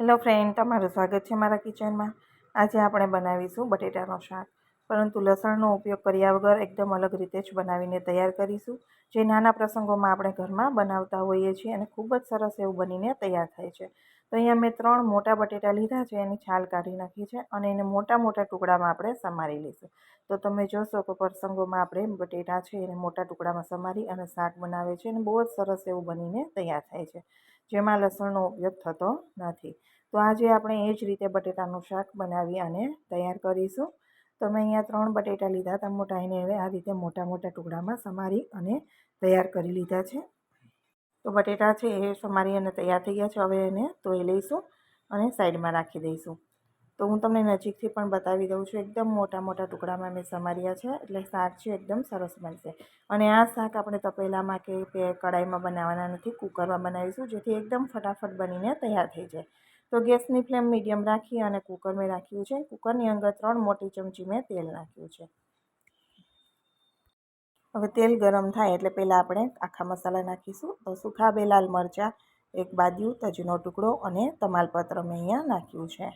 Hello friend તમારું સ્વાગત છે મારા કિચનમાં. આજે આપણે બનાવીશું બટેટાનું શાક. પરંતુ લસણનો ઉપયોગ કર્યા વગર એકદમ અલગ રીતે જ બનાવીને તૈયાર કરીશું. જે નાના પ્રસંગોમાં આપણે ઘરમાં બનાવતા હોઈએ છીએ અને ખૂબ જ સરસ એવું બનીને તૈયાર થાય છે. તો અહીંયા મેં ત્રણ મોટા બટેટા લીધા છે, એની છાલ કાઢી નાખી છે અને એને મોટા મોટા ટુકડામાં આપણે સમારી લઈશું. તો તમે જોશો કે પ્રસંગોમાં આપણે બટેટા છે એને મોટા ટુકડામાં સમારી અને શાક બનાવે છે અને બહુ જ સરસ એવું બનીને તૈયાર થાય છે, જેમાં લસણનો ઉપયોગ થતો નથી. તો આજે આપણે એ જ રીતે બટેટાનું શાક બનાવી અને તૈયાર કરીશું. તો મેં અહીંયા ત્રણ બટેટા લીધા હતા મોટા એને આ રીતે મોટા મોટા ટુકડામાં સમારી અને તૈયાર કરી લીધા છે. તો બટેટા છે એ સમારી અને તૈયાર થઈ ગયા છે. હવે એને ધોઈ લઈશું અને સાઈડમાં રાખી દઈશું. તો હું તમને નજીકથી પણ બતાવી દઉં છું, એકદમ મોટા મોટા ટુકડામાં મેં સમાર્યા છે, એટલે શાક છે એકદમ સરસ બનશે. અને આ શાક આપણે તપેલામાં કે કડાઈમાં બનાવવાના નથી, કુકરમાં બનાવીશું, જેથી એકદમ ફટાફટ બનીને તૈયાર થઈ જાય. તો ગેસની ફ્લેમ મીડિયમ રાખી અને કુકર મેં રાખ્યું છે. કુકરની અંદર ત્રણ મોટી ચમચી મેં તેલ નાખ્યું છે. હવે તેલ ગરમ થાય એટલે પહેલાં આપણે આખા મસાલા નાખીશું. તો સૂખા બે લાલ મરચાં, એક બાદિયું તજનો ટુકડો અને તમાલપત્ર મેં અહીંયા નાખ્યું છે.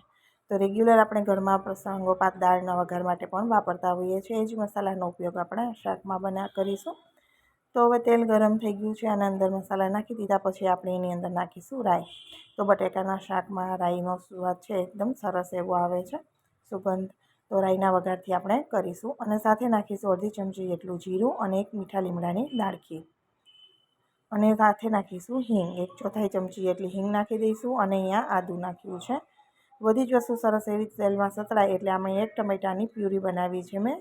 તો રેગ્યુલર આપણે ઘરમાં પ્રસંગો પાત દાળના વઘાર માટે પણ વાપરતા હોઈએ છીએ. એ જ મસાલાનો ઉપયોગ આપણે શાકમાં બના કરીશું. તો હવે તેલ ગરમ થઈ ગયું છે અને અંદર મસાલા નાખી દીધા. પછી આપણે એની અંદર નાખીશું રાઈ. તો બટેકાના શાકમાં રાઈનો સ્વાદ છે એકદમ સરસ એવો આવે છે સુગંધ. તો રાઈના વઘારથી આપણે કરીશું અને સાથે નાખીશું અડધી ચમચી જેટલું જીરું અને એક મીઠા લીમડાની દાળખી. અને સાથે નાખીશું હિંગ. એક ચોથાઈ ચમચી જેટલી હિંગ નાખી દઈશું અને અહીંયા આદું નાખ્યું છે. બધી જ વસ્તુ સરસ એવી તેલમાં સતળાય એટલે આમાં એક ટમેટાની પ્યુરી બનાવી છે મેં.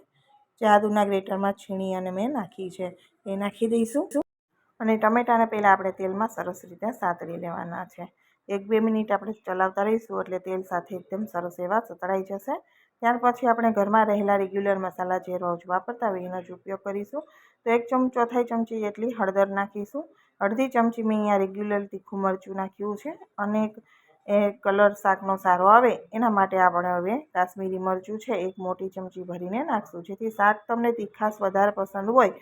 જે આદુના ગ્રેટરમાં છીણી અને મેં નાખી છે. એ નાખી દઈશું. અને ટમેટાને પહેલાં આપણે તેલમાં સરસ રીતે સાતરી લેવાના છે. એક બે મિનિટ આપણે ચલાવતા રહીશું એટલે તેલ સાથે એકદમ સરસ એવા સતળાઈ જશે. ત્યાર પછી આપણે ઘરમાં રહેલા રેગ્યુલર મસાલા જે રોજ વાપરતા હોય એનો જ ઉપયોગ કરીશું. તો એક ચમચો ચોથાઈ ચમચી જેટલી હળદર નાખીશું. અડધી ચમચી મેં અહીંયા રેગ્યુલર તીખું મરચું નાખ્યું છે. અને એ કલર શાકનો સારો આવે, એના માટે આપણે હવે કાશ્મીરી મરચું છે, એક મોટી ચમચી ભરીને નાખશું. જેથી શાક તમને તીખાશ વધારે પસંદ હોય,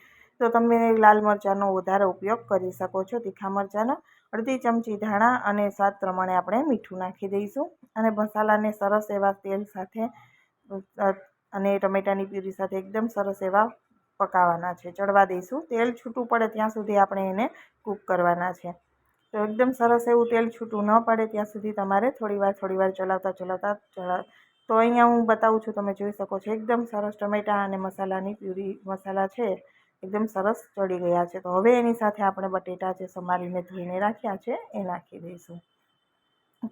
તો તમે લાલ મરચાંનો વધારે ઉપયોગ કરી શકો છો. તીખા મરચાંનો અડધી ચમચી ધાણા અને સ્વાદ પ્રમાણે આપણે મીઠું નાખી દઈશું. અને મસાલાને સરસ એવા તેલ સાથે અને ટમેટાની પ્યુરી સાથે એકદમ સરસ એવા પકાવવાના છે. ચડવા દઈશું. તેલ છૂટું પડે ત્યાં સુધી આપણે એને કૂક કરવાના છે. તો એકદમ સરસ એવું તેલ છૂટું ન પડે ત્યાં સુધી તમારે થોડીવાર થોડીવાર ચલાવતા ચલાવતા, ચલા તો અહીંયા હું બતાવું છું, તમે જોઈ શકો છો, એકદમ સરસ ટમેટાં અને મસાલાની પ્યુરી મસાલા છે, એકદમ સરસ ચડી ગયા છે. તો હવે એની સાથે આપણે બટેટા જે સમારીને ધોઈને રાખ્યા છે, એ નાખી દઈશું.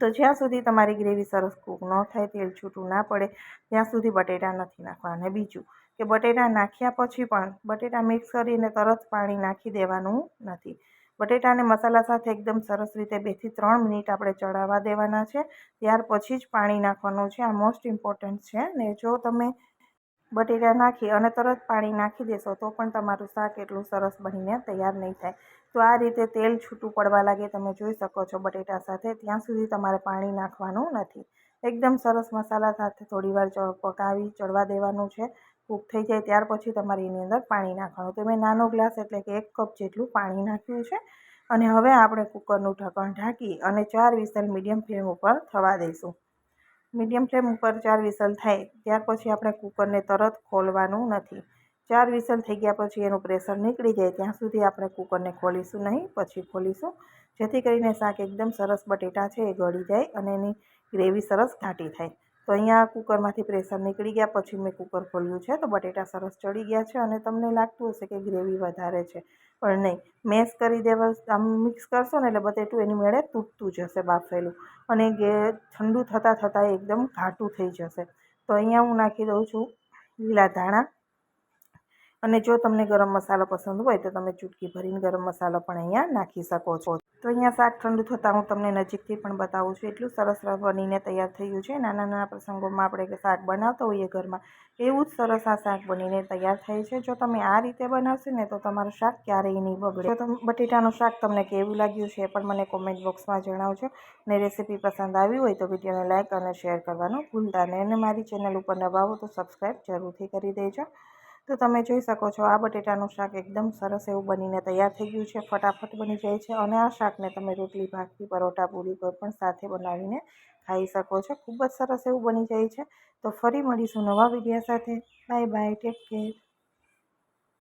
તો જ્યાં સુધી તમારી ગ્રેવી સરસ કૂક ન થાય, તેલ છૂટું ના પડે, ત્યાં સુધી બટેટા નથી નાખવા. બીજું કે બટેટા નાખ્યા પછી પણ બટેટા મિક્સ કરીને તરત પાણી નાખી દેવાનું નથી. બટેટાને મસાલા સાથે એકદમ સરસ રીતે બેથી ત્રણ મિનિટ આપણે ચડાવવા દેવાના છે. ત્યાર પછી જ પાણી નાખવાનું છે. આ મોસ્ટ ઇમ્પોર્ટન્ટ છે. ને જો તમે બટેટા નાખી અને તરત પાણી નાખી દેશો, તો પણ તમારું શાક એટલું સરસ બનીને તૈયાર નહીં થાય. તો આ રીતે તેલ છૂટું પડવા લાગે તમે જોઈ શકો છો બટેટા સાથે. ત્યાં સુધી તમારે પાણી નાખવાનું નથી. એકદમ સરસ મસાલા સાથે થોડીવાર પકાવી ચડવા દેવાનું છે. કૂક થઈ જાય ત્યાર પછી તમારે એની અંદર પાણી નાખવાનું. તો મેં નાનો ગ્લાસ એટલે કે એક કપ જેટલું પાણી નાખ્યું છે. અને હવે આપણે કુકરનું ઢક્કણ ઢાંકી અને ચાર વિસલ મીડિયમ ફ્લેમ ઉપર થવા દઈશું. મીડિયમ ફ્લેમ ઉપર ચાર વિસલ થાય ત્યાર પછી આપણે કુકરને તરત ખોલવાનું નથી. ચાર વિસલ થઈ ગયા પછી એનું પ્રેશર નીકળી જાય ત્યાં સુધી આપણે કુકરને ખોલીશું નહીં, પછી ખોલીશું. જેથી કરીને શાક એકદમ સરસ બટેટા છે એ ગળી જાય અને એની ગ્રેવી સરસ ઘાટી થાય. તો અહીંયા કુકરમાંથી પ્રેશર નીકળી ગયા, પછી મેં કુકર ખોલ્યું છે, તો બટેટા સરસ ચડી ગયા છે અને તમને લાગતું હશે કે ગ્રેવી વધારે છે. પણ નહીં, મેશ કરી દેવા, આમ મિક્સ કરશો ને એટલે બટેટું એની મેળે તૂટતું જશે બાફેલું અને ગે, ઠંડુ થતાં થતાં એકદમ ઘાટું થઈ જશે. તો અહીંયા હું નાખી દઉં છું લીલા ધાણા. અને જો તમને ગરમ મસાલો પસંદ હોય તો તમે ચૂટકી ભરીને ગરમ મસાલો પણ અહીંયા નાખી શકો છો. તો અહીંયા શાક ઠંડુ થતાં હું તમને નજીકથી પણ બતાવું છું. એટલું સરસ બનીને તૈયાર થયું છે. નાના નાના પ્રસંગોમાં આપણે શાક બનાવતા હોઈએ ઘરમાં, એવું જ સરસ આ શાક બનીને તૈયાર થાય છે. જો તમે આ રીતે બનાવશો ને તો તમારું શાક ક્યારેય નહીં બગડે. તો બટેટાનું શાક તમને કેવું લાગ્યું છે એ પણ મને કોમેન્ટ બોક્સમાં જણાવજો. ને રેસીપી પસંદ આવી હોય તો વિડીયોને લાઇક અને શેર કરવાનું ભૂલતા નહીં. અને મારી ચેનલ ઉપર હો તો સબસ્ક્રાઈબ જરૂરથી કરી દેજો. તો તમે જોઈ શકો છો, આ બટેટાનું શાક એકદમ સરસ એવું બનીને તૈયાર થઈ ગયું છે, ફટાફટ બની જાય છે અને આ શાકને તમે રોટલી, ભાખરી, પરોઠા, પૂરી કોઈ પણ સાથે બનાવીને ખાઈ શકો છો, ખૂબ જ સરસ એવું બની જાય છે. તો ફરી મળીશું નવા વિડીયા સાથે. Bye bye, take care.